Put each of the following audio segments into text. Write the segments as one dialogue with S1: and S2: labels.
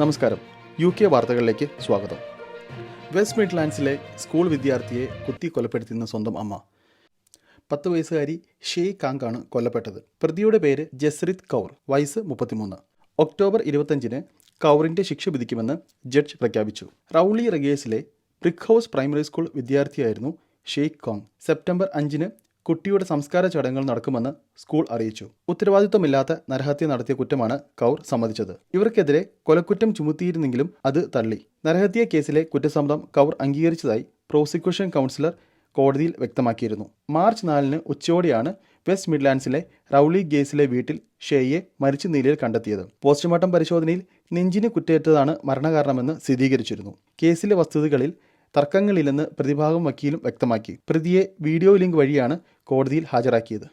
S1: നമസ്കാരം. U K വാർത്തകളിലേക്ക് സ്വാഗതം. വെസ്റ്റ് മിഡ്ലാൻഡ്സിലെ സ്കൂൾ വിദ്യാർത്ഥിയെ കുത്തി കൊലപ്പെടുത്തുന്ന സ്വന്തം അമ്മ. പത്ത് വയസ്സുകാരി ഷെയ് കാങ്കാണ് കൊല്ലപ്പെട്ടത്. പ്രതിയുടെ പേര് ജസ്രിത് കൗർ. വയസ്സ് മുപ്പത്തിമൂന്ന്. ഒക്ടോബർ ഇരുപത്തഞ്ചിന് കൗറിന്റെ ശിക്ഷ വിധിക്കുമെന്ന് ജഡ്ജ് പ്രഖ്യാപിച്ചു. റൗളി റഗേഴ്സിലെ ബ്രിക് ഹൗസ് പ്രൈമറി സ്കൂൾ വിദ്യാർത്ഥിയായിരുന്നു ഷെയ്ഖ് കോങ്. സെപ്റ്റംബർ അഞ്ചിന് കുട്ടിയുടെ സംസ്കാര ചടങ്ങുകൾ നടക്കുമെന്ന് സ്കൂൾ അറിയിച്ചു. ഉത്തരവാദിത്വമില്ലാത്ത നരഹത്യ നടത്തിയ കുറ്റമാണ് കൗർ സമ്മതിച്ചത്. ഇവർക്കെതിരെ കൊലക്കുറ്റം ചുമത്തിയിരുന്നെങ്കിലും അത് തള്ളി. നരഹത്യ കേസിലെ കുറ്റസമ്മതം കൗർ അംഗീകരിച്ചതായി പ്രോസിക്യൂഷൻ കൗൺസിലർ കോടതിയിൽ വ്യക്തമാക്കിയിരുന്നു. മാർച്ച് നാലിന് ഉച്ചയോടെയാണ് വെസ്റ്റ് മിഡ്ലാൻഡ്സിലെ റൗളി ഗേസിലെ വീട്ടിൽ ഷെയ്യെ മരിച്ച നിലയിൽ കണ്ടെത്തിയത്. പോസ്റ്റ്മോർട്ടം പരിശോധനയിൽ നെഞ്ചിന് കുറ്റേറ്റതാണ് മരണകാരണമെന്ന് സ്ഥിരീകരിച്ചിരുന്നു. കേസിലെ വസ്തുതകളിൽ തർക്കങ്ങളില്ലെന്ന് പ്രതിഭാഗം വക്കീലും വ്യക്തമാക്കി. പ്രതിയെ വീഡിയോ ലിങ്ക് വഴിയാണ് കോടതിയിൽ ഹാജരാക്കിയത്.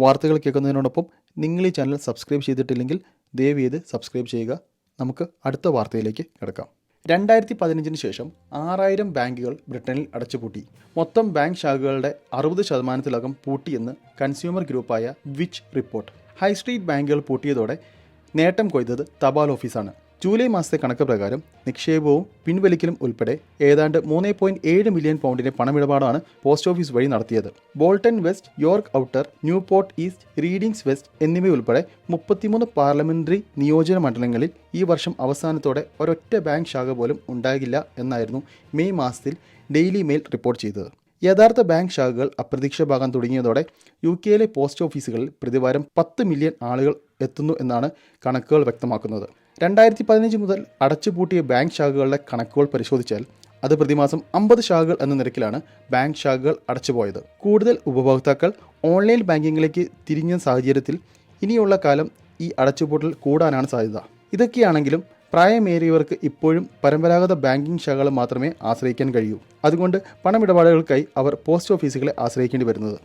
S1: വാർത്തകൾ കേൾക്കുന്നതിനോടൊപ്പം നിങ്ങൾ ഈ ചാനൽ സബ്സ്ക്രൈബ് ചെയ്തിട്ടില്ലെങ്കിൽ ദയവ് ചെയ്ത് സബ്സ്ക്രൈബ് ചെയ്യുക. നമുക്ക് അടുത്ത വാർത്തയിലേക്ക് കിടക്കാം. രണ്ടായിരത്തി പതിനഞ്ചിന് ശേഷം ആറായിരം ബാങ്കുകൾ ബ്രിട്ടനിൽ അടച്ചുപൂട്ടി. മൊത്തം ബാങ്ക് ശാഖകളുടെ അറുപത് ശതമാനത്തിലകം പൂട്ടിയെന്ന് കൺസ്യൂമർ ഗ്രൂപ്പായ വിച്ച് റിപ്പോർട്ട്. ഹൈ സ്ട്രീറ്റ് ബാങ്കുകൾ പൂട്ടിയതോടെ നേട്ടം കൊയ്തത് തപാൽ ഓഫീസാണ്. ജൂലൈ മാസത്തെ കണക്ക് പ്രകാരം നിക്ഷേപവും പിൻവലിക്കലും ഉൾപ്പെടെ ഏതാണ്ട് മൂന്ന് പോയിന്റ് ഏഴ് മില്യൺ പൗണ്ടിന്റെ പണമിടപാടാണ് പോസ്റ്റ് ഓഫീസ് വഴി നടത്തിയത്. Bolton West York Outer Newport East Readings West എന്നിവയുൾപ്പെടെ മുപ്പത്തിമൂന്ന് പാർലമെന്ററി നിയോജന മണ്ഡലങ്ങളിൽ ഈ വർഷം അവസാനത്തോടെ ഒരൊറ്റ ബാങ്ക് ശാഖ പോലും ഉണ്ടാകില്ല എന്നായിരുന്നു മെയ് മാസത്തിൽ ഡെയിലി മെയിൽ റിപ്പോർട്ട് ചെയ്തത്. യഥാർത്ഥ ബാങ്ക് ശാഖകൾ അപ്രതീക്ഷിതമാകാൻ തുടങ്ങിയതോടെ യു കെയിലെ പോസ്റ്റ് ഓഫീസുകളിൽ പ്രതിവാരം പത്ത് മില്യൺ ആളുകൾ എത്തുന്നു എന്നാണ് കണക്കുകൾ വ്യക്തമാക്കുന്നത്. രണ്ടായിരത്തി പതിനഞ്ച് മുതൽ അടച്ചുപൂട്ടിയ ബാങ്ക് ശാഖകളുടെ കണക്കുകൾ പരിശോധിച്ചാൽ അത് പ്രതിമാസം അമ്പത് ശാഖകൾ എന്ന നിരക്കിലാണ് ബാങ്ക് ശാഖകൾ അടച്ചുപോയത്. കൂടുതൽ ഉപഭോക്താക്കൾ ഓൺലൈൻ ബാങ്കിങ്ങിലേക്ക് തിരിഞ്ഞ സാഹചര്യത്തിൽ ഇനിയുള്ള കാലം ഈ അടച്ചുപൂട്ടൽ കൂടാനാണ് സാധ്യത. ഇതൊക്കെയാണെങ്കിലും പ്രായമേറിയവർക്ക് ഇപ്പോഴും പരമ്പരാഗത ബാങ്കിംഗ് ശാഖകൾ മാത്രമേ ആശ്രയിക്കാൻ കഴിയൂ. അതുകൊണ്ട് പണമിടപാടുകൾക്കായി അവർ പോസ്റ്റ് ഓഫീസുകളെ ആശ്രയിക്കേണ്ടി വരുന്നത്.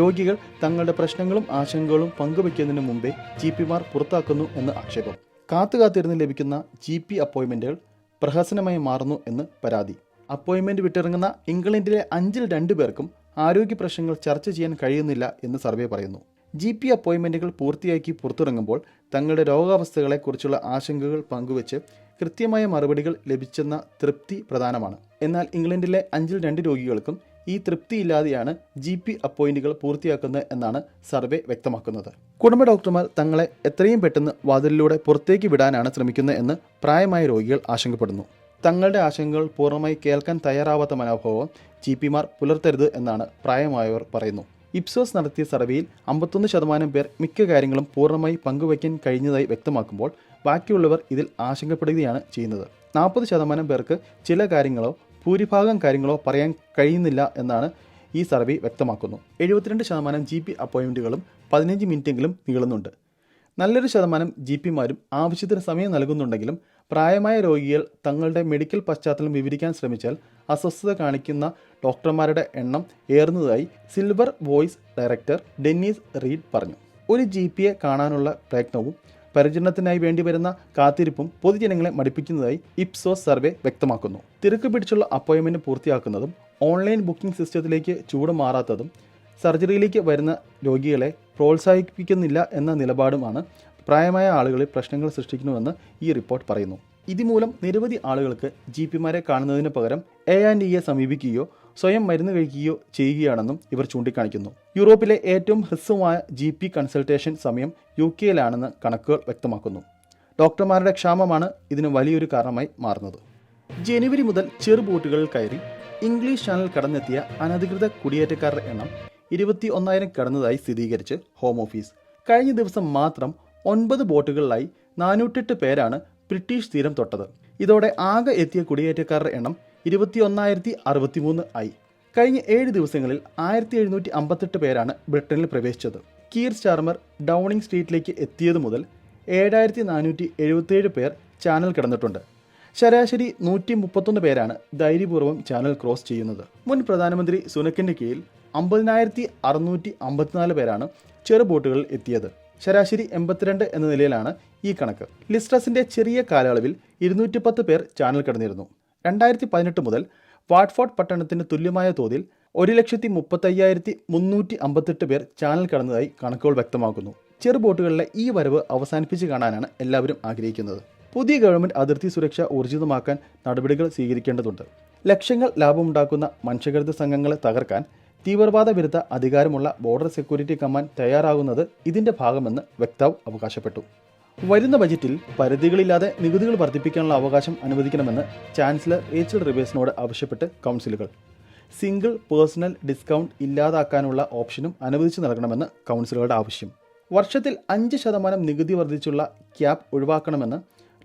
S1: രോഗികൾ തങ്ങളുടെ പ്രശ്നങ്ങളും ആശങ്കകളും പങ്കുവയ്ക്കുന്നതിന് മുമ്പേ ജി പിമാർ പുറത്താക്കുന്നു എന്ന് ആക്ഷേപം. കാത്തു കാത്തിരുന്ന് ലഭിക്കുന്ന ജി പി അപ്പോയിൻമെന്റുകൾ പ്രഹസനമായി മാറുന്നു എന്ന് പരാതി. അപ്പോയിൻമെന്റ് വിട്ടിറങ്ങുന്ന ഇംഗ്ലണ്ടിലെ അഞ്ചിൽ രണ്ടു പേർക്കും ആരോഗ്യ പ്രശ്നങ്ങൾ ചർച്ച ചെയ്യാൻ കഴിയുന്നില്ല എന്ന് സർവേ പറയുന്നു. ജി പി അപ്പോയിൻമെന്റുകൾ പൂർത്തിയാക്കി പുറത്തിറങ്ങുമ്പോൾ തങ്ങളുടെ രോഗാവസ്ഥകളെക്കുറിച്ചുള്ള ആശങ്കകൾ പങ്കുവച്ച് കൃത്യമായ മറുപടികൾ ലഭിച്ചെന്ന തൃപ്തി പ്രധാനമാണ്. എന്നാൽ ഇംഗ്ലണ്ടിലെ അഞ്ചിൽ രണ്ട് രോഗികൾക്കും ഈ തൃപ്തിയില്ലാതെയാണ് ജി പി അപ്പോയിന്റുകൾ പൂർത്തിയാക്കുന്നത് എന്നാണ് സർവേ വ്യക്തമാക്കുന്നത്. കുടുംബ ഡോക്ടർമാർ തങ്ങളെ എത്രയും പെട്ടെന്ന് വാതിലിലൂടെ പുറത്തേക്ക് വിടാനാണ് ശ്രമിക്കുന്നത് എന്ന് പ്രായമായ രോഗികൾ ആശങ്കപ്പെടുന്നു. തങ്ങളുടെ ആശങ്കകൾ പൂർണമായി കേൾക്കാൻ തയ്യാറാവാത്ത മനോഭാവം ജി പിമാർ പുലർത്തരുത് എന്നാണ് പ്രായമായവർ പറയുന്നു. ഇപ്സോസ് നടത്തിയ സർവേയിൽ അമ്പത്തൊന്ന് ശതമാനം പേർ മിക്ക കാര്യങ്ങളും പൂർണമായി പങ്കുവയ്ക്കാൻ കഴിഞ്ഞതായി വ്യക്തമാക്കുമ്പോൾ ബാക്കിയുള്ളവർ ഇതിൽ ആശങ്കപ്പെടുകയാണ് ചെയ്യുന്നത്. നാൽപ്പത് ശതമാനം പേർക്ക് ചില കാര്യങ്ങളോ ഭൂരിഭാഗം കാര്യങ്ങളോ പറയാൻ കഴിയുന്നില്ല എന്നാണ് ഈ സർവേ വ്യക്തമാക്കുന്നു. എഴുപത്തിരണ്ട് ശതമാനം ജി പി അപ്പോയിൻമെന്റുകളും പതിനഞ്ച് മിനിറ്റെങ്കിലും നീളുന്നുണ്ട്. നല്ലൊരു ശതമാനം ജി പിമാരും ആവശ്യത്തിന് സമയം നൽകുന്നുണ്ടെങ്കിലും പ്രായമായ രോഗികൾ തങ്ങളുടെ മെഡിക്കൽ പശ്ചാത്തലം വിവരിക്കാൻ ശ്രമിച്ചാൽ അസ്വസ്ഥത കാണിക്കുന്ന ഡോക്ടർമാരുടെ എണ്ണം ഏറുന്നതായി Silver Voice director Dennis Reed പറഞ്ഞു. ഒരു ജി പിയെ കാണാനുള്ള പ്രയത്നവും പരിചരണത്തിനായി വേണ്ടിവരുന്ന കാത്തിരിപ്പും പൊതുജനങ്ങളെ മടിപ്പിക്കുന്നതായി ഇപ്സോ സർവേ വ്യക്തമാക്കുന്നു. തിരക്ക് പിടിച്ചുള്ള അപ്പോയിൻമെന്റ് പൂർത്തിയാക്കുന്നതും ഓൺലൈൻ ബുക്കിംഗ് സിസ്റ്റത്തിലേക്ക് ചൂട് മാറാത്തതും സർജറിയിലേക്ക് വരുന്ന രോഗികളെ പ്രോത്സാഹിപ്പിക്കുന്നില്ല എന്ന നിലപാടുമാണ് പ്രായമായ ആളുകളിൽ പ്രശ്നങ്ങൾ സൃഷ്ടിക്കുന്നുവെന്ന് ഈ റിപ്പോർട്ട് പറയുന്നു. ഇതുമൂലം നിരവധി ആളുകൾക്ക് ജി പിമാരെ കാണുന്നതിന് പകരം എ ആൻഡ് ഇയെ സമീപിക്കുകയോ സ്വയം മരുന്ന് കഴിക്കുകയോ ചെയ്യുകയാണെന്നും ഇവർ ചൂണ്ടിക്കാണിക്കുന്നു. യൂറോപ്പിലെ ഏറ്റവും ഹ്രസ്വമായ ജി പി കൺസൾട്ടേഷൻ സമയം യു കെയിലാണെന്ന് കണക്കുകൾ വ്യക്തമാക്കുന്നു. ഡോക്ടർമാരുടെ ക്ഷാമമാണ് ഇതിന് വലിയൊരു കാരണമായി മാറുന്നത്. ജനുവരി മുതൽ ചെറുബോട്ടുകളിൽ കയറി ഇംഗ്ലീഷ് ചാനൽ കടന്നെത്തിയ അനധികൃത കുടിയേറ്റക്കാരുടെ എണ്ണം ഇരുപത്തി ഒന്നായിരം കടന്നതായി സ്ഥിരീകരിച്ച് ഹോം ഓഫീസ്. കഴിഞ്ഞ ദിവസം മാത്രം ഒൻപത് ബോട്ടുകളിലായി നാനൂറ്റെട്ട് പേരാണ് ബ്രിട്ടീഷ് തീരം തൊട്ടത്. ഇതോടെ ആകെ എത്തിയ കുടിയേറ്റക്കാരുടെ എണ്ണം ഇരുപത്തി ഒന്നായിരത്തി അറുപത്തി മൂന്ന് ആയി. കഴിഞ്ഞ ഏഴ് ദിവസങ്ങളിൽ ആയിരത്തി എഴുന്നൂറ്റി അമ്പത്തെട്ട് പേരാണ് ബ്രിട്ടനിൽ പ്രവേശിച്ചത്. കീർ സ്റ്റാർമർ ഡൗണിംഗ് സ്ട്രീറ്റിലേക്ക് എത്തിയത് മുതൽ ഏഴായിരത്തി നാനൂറ്റി എഴുപത്തിയേഴ് പേർ ചാനൽ കിടന്നിട്ടുണ്ട്. ശരാശരി നൂറ്റി മുപ്പത്തൊന്ന് പേരാണ് ധൈര്യപൂർവം ചാനൽ ക്രോസ് ചെയ്യുന്നത്. മുൻ പ്രധാനമന്ത്രി സുനക്കിന്റെ കീഴിൽ അമ്പതിനായിരത്തി അറുന്നൂറ്റി അമ്പത്തിനാല് പേരാണ് ചെറുബോട്ടുകളിൽ എത്തിയത്. ശരാശരി എൺപത്തിരണ്ട് എന്ന നിലയിലാണ് ഈ കണക്ക്. ലിസ്ട്രസിന്റെ ചെറിയ കാലയളവിൽ ഇരുന്നൂറ്റി പത്ത് പേർ ചാനൽ കടന്നിരുന്നു. രണ്ടായിരത്തി പതിനെട്ട് മുതൽ വാട്ട്ഫോർഡ് പട്ടണത്തിന് തുല്യമായ തോതിൽ ഒരു ലക്ഷത്തി മുപ്പത്തയ്യായിരത്തി മുന്നൂറ്റി അമ്പത്തെട്ട് പേർ ചാനൽ കടന്നതായി കണക്കുകൾ വ്യക്തമാക്കുന്നു. ചെറുബോട്ടുകളിലെ ഈ വരവ് അവസാനിപ്പിച്ച് കാണാനാണ് എല്ലാവരും ആഗ്രഹിക്കുന്നത്. പുതിയ ഗവൺമെന്റ് അതിർത്തി സുരക്ഷ ഊർജിതമാക്കാൻ നടപടികൾ സ്വീകരിക്കേണ്ടതുണ്ട്. ലക്ഷങ്ങൾ ലാഭമുണ്ടാക്കുന്ന മനുഷ്യകരുത സംഘങ്ങളെ തകർക്കാൻ തീവ്രവാദ വിരുദ്ധ അധികാരമുള്ള ബോർഡർ സെക്യൂരിറ്റി കമാൻഡ് തയ്യാറാകുന്നത് ഇതിന്റെ ഭാഗമെന്ന് വക്താവ് അവകാശപ്പെട്ടു. വരുന്ന ബജറ്റിൽ പരിധികളില്ലാതെ നികുതികൾ വർദ്ധിപ്പിക്കാനുള്ള അവകാശം അനുവദിക്കണമെന്ന് ചാൻസലർ റേച്ചൽ റിവേഴ്സിനോട് ആവശ്യപ്പെട്ട് കൗൺസിലുകൾ. സിംഗിൾ പേഴ്സണൽ ഡിസ്കൗണ്ട് ഇല്ലാതാക്കാനുള്ള ഓപ്ഷനും അനുവദിച്ചു നൽകണമെന്ന് കൗൺസിലുകളുടെ ആവശ്യം. വർഷത്തിൽ അഞ്ച് ശതമാനം നികുതി വർദ്ധിച്ചുള്ള ക്യാപ് ഒഴിവാക്കണമെന്ന്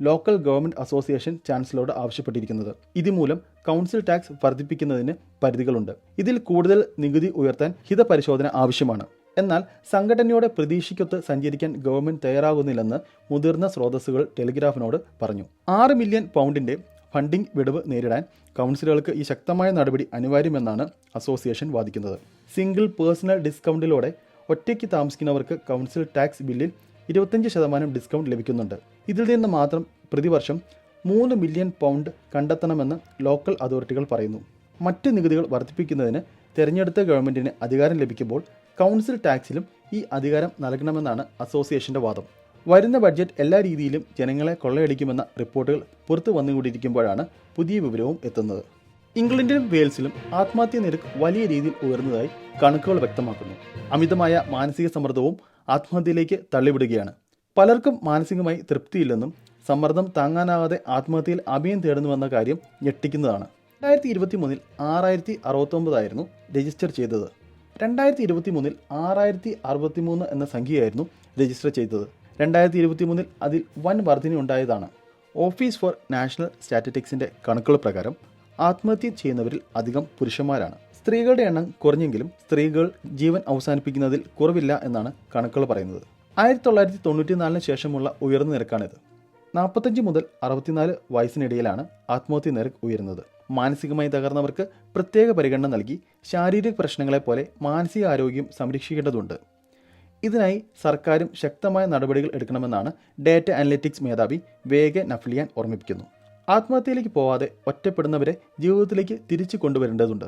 S1: ലോക്കൽ ഗവൺമെന്റ് അസോസിയേഷൻ ചാൻസലറോട് ആവശ്യപ്പെട്ടിരിക്കുന്നത്. ഇതുമൂലം കൗൺസിൽ ടാക്സ് വർദ്ധിപ്പിക്കുന്നതിന് പരിധികളുണ്ട്. ഇതിൽ കൂടുതൽ നികുതി ഉയർത്താൻ ഹിതപരിശോധന ആവശ്യമാണ്. എന്നാൽ സംഘടനയോടെ പ്രതീക്ഷയ്ക്കൊത്ത് സഞ്ചരിക്കാൻ ഗവൺമെന്റ് തയ്യാറാകുന്നില്ലെന്ന് മുതിർന്ന സ്രോതസ്സുകൾ ടെലിഗ്രാഫിനോട് പറഞ്ഞു. ആറ് മില്യൺ പൗണ്ടിന്റെ ഫണ്ടിംഗ് വിടവ് നേരിടാൻ കൗൺസിലുകൾക്ക് ഈ ശക്തമായ നടപടി അനിവാര്യമെന്നാണ് അസോസിയേഷൻ വാദിക്കുന്നത്. സിംഗിൾ പേഴ്സണൽ ഡിസ്കൗണ്ടിലൂടെ ഒറ്റയ്ക്ക് താമസിക്കുന്നവർക്ക് കൗൺസിൽ ടാക്സ് ബില്ലിൽ ഇരുപത്തഞ്ച് ശതമാനം ഡിസ്കൗണ്ട് ലഭിക്കുന്നുണ്ട്. ഇതിൽ നിന്ന് മാത്രം പ്രതിവർഷം മൂന്ന് മില്യൺ പൗണ്ട് കണ്ടെത്തണമെന്ന് ലോക്കൽ അതോറിറ്റികൾ പറയുന്നു. മറ്റ് നികുതികൾ വർദ്ധിപ്പിക്കുന്നതിന് തെരഞ്ഞെടുത്ത ഗവൺമെന്റിന് അധികാരം ലഭിക്കുമ്പോൾ കൗൺസിൽ ടാക്സിലും ഈ അധികാരം നൽകണമെന്നാണ് അസോസിയേഷന്റെ വാദം. വരുന്ന ബഡ്ജറ്റ് എല്ലാ രീതിയിലും ജനങ്ങളെ കൊള്ളയടിക്കുമെന്ന റിപ്പോർട്ടുകൾ പുറത്തു വന്നുകൊണ്ടിരിക്കുമ്പോഴാണ് പുതിയ വിവരവും എത്തുന്നത്. ഇംഗ്ലണ്ടിലും വെയിൽസിലും ആത്മഹത്യ നിരക്ക് വലിയ രീതിയിൽ ഉയർന്നതായി കണക്കുകൾ വ്യക്തമാക്കുന്നു. അമിതമായ മാനസിക സമ്മർദ്ദവും ആത്മഹത്യയിലേക്ക് തള്ളിവിടുകയാണ്. പലർക്കും മാനസികമായി തൃപ്തിയില്ലെന്നും സമ്മർദ്ദം താങ്ങാനാവാതെ ആത്മഹത്യയിൽ അഭയം തേടുന്നുവെന്ന കാര്യം ഞെട്ടിക്കുന്നതാണ്. രണ്ടായിരത്തി ഇരുപത്തി മൂന്നിൽ ആറായിരത്തി രജിസ്റ്റർ ചെയ്തത്. രണ്ടായിരത്തി ഇരുപത്തി മൂന്നിൽ ആറായിരത്തി അറുപത്തി മൂന്ന് എന്ന സംഖ്യയായിരുന്നു രജിസ്റ്റർ ചെയ്തത്. രണ്ടായിരത്തി ഇരുപത്തി മൂന്നിൽ അതിൽ വൻ വർധന ഉണ്ടായതാണ്. ഓഫീസ് ഫോർ നാഷണൽ സ്റ്റാറ്റിസ്റ്റിക്സിന്റെ കണക്കുകൾ പ്രകാരം ആത്മഹത്യ ചെയ്യുന്നവരിൽ അധികം പുരുഷന്മാരാണ്. സ്ത്രീകളുടെ എണ്ണം കുറഞ്ഞെങ്കിലും സ്ത്രീകൾ ജീവൻ അവസാനിപ്പിക്കുന്നതിൽ കുറവില്ല എന്നാണ് കണക്കുകൾ പറയുന്നത്. ആയിരത്തി തൊള്ളായിരത്തി തൊണ്ണൂറ്റിനാലിന് ശേഷമുള്ള ഉയർന്ന നിരക്കാണിത്. നാൽപ്പത്തഞ്ച് മുതൽ അറുപത്തിനാല് വയസ്സിനിടയിലാണ് ആത്മഹത്യ നിരക്ക് ഉയരുന്നത്. മാനസികമായി തകർന്നവർക്ക് പ്രത്യേക പരിഗണന നൽകി ശാരീരിക പ്രശ്നങ്ങളെ പോലെ മാനസിക ആരോഗ്യം സംരക്ഷിക്കേണ്ടതുണ്ട്. ഇതിനായി സർക്കാരും ശക്തമായ നടപടികൾ എടുക്കണമെന്നാണ് ഡേറ്റ അനലിറ്റിക്സ് മേധാവി വേഗ നഫ്ലിയാൻ ഓർമ്മിപ്പിക്കുന്നു. ആത്മഹത്യയിലേക്ക് പോവാതെ ഒറ്റപ്പെടുന്നവരെ ജീവിതത്തിലേക്ക് തിരിച്ചു കൊണ്ടുവരേണ്ടതുണ്ട്.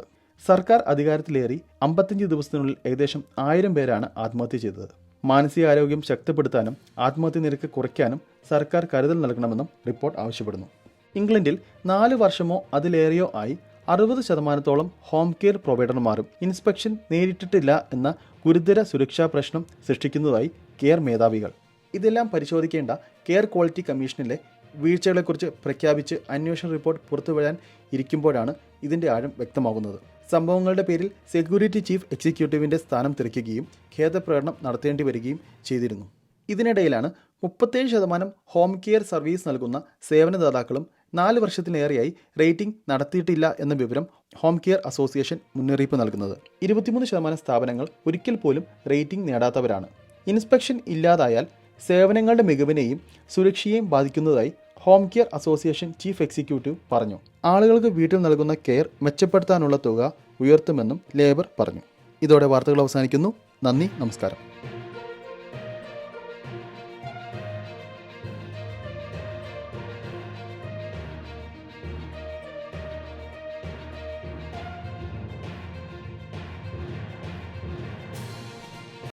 S1: സർക്കാർ അധികാരത്തിലേറി അമ്പത്തഞ്ച് ദിവസത്തിനുള്ളിൽ ഏകദേശം ആയിരം പേരാണ് ആത്മഹത്യ ചെയ്തത്. മാനസികാരോഗ്യം ശക്തിപ്പെടുത്താനും ആത്മഹത്യ നിരക്ക് കുറയ്ക്കാനും സർക്കാർ കരുതൽ നൽകണമെന്നും റിപ്പോർട്ട് ആവശ്യപ്പെടുന്നു. ഇംഗ്ലണ്ടിൽ നാല് വർഷമോ അതിലേറെയോ ആയി അറുപത് ശതമാനത്തോളം ഹോം കെയർ പ്രൊവൈഡർമാരും ഇൻസ്പെക്ഷൻ നേരിട്ടിട്ടില്ല എന്ന ഗുരുതര സുരക്ഷാ പ്രശ്നം സൃഷ്ടിക്കുന്നതായി കെയർ മേധാവികൾ. ഇതെല്ലാം പരിശോധിക്കേണ്ട കെയർ ക്വാളിറ്റി കമ്മീഷനിലെ വീഴ്ചകളെക്കുറിച്ച് പ്രഖ്യാപിച്ച് അന്വേഷണ റിപ്പോർട്ട് പുറത്തുവിടാൻ ഇരിക്കുമ്പോഴാണ് ഇതിന്റെ ആഴം വ്യക്തമാകുന്നത്. സംഭവങ്ങളുടെ പേരിൽ സെക്യൂരിറ്റി ചീഫ് എക്സിക്യൂട്ടീവിന്റെ സ്ഥാനം തിരക്കുകയും ഖേദപ്രകടനം നടത്തേണ്ടി വരികയും ചെയ്തിരുന്നു. ഇതിനിടയിലാണ് മുപ്പത്തേഴ് ശതമാനം ഹോം കെയർ സർവീസ് നൽകുന്ന സേവനദാതാക്കളും നാല് വർഷത്തിലേറെയായി റേറ്റിംഗ് നടത്തിയിട്ടില്ല എന്ന വിവരം ഹോം കെയർ അസോസിയേഷൻ മുന്നറിയിപ്പ് നൽകുന്നത്. ഇരുപത്തിമൂന്ന് ശതമാനം സ്ഥാപനങ്ങൾ ഒരിക്കൽ പോലും റേറ്റിംഗ് നേടാത്തവരാണ്. ഇൻസ്പെക്ഷൻ ഇല്ലാതായാൽ സേവനങ്ങളുടെ മികവിനെയും സുരക്ഷയെയും ബാധിക്കുന്നതായി home care association chief executive പറഞ്ഞു. ആളുകൾക്ക് വീട്ടിൽ നൽകുന്ന കെയർ മെച്ചപ്പെടുത്താനുള്ള തുക ഉയർത്തുമെന്നും ലേബർ പറഞ്ഞു. ഇതോടെ വാർത്തകൾ അവസാനിക്കുന്നു. നന്ദി നമസ്കാരം.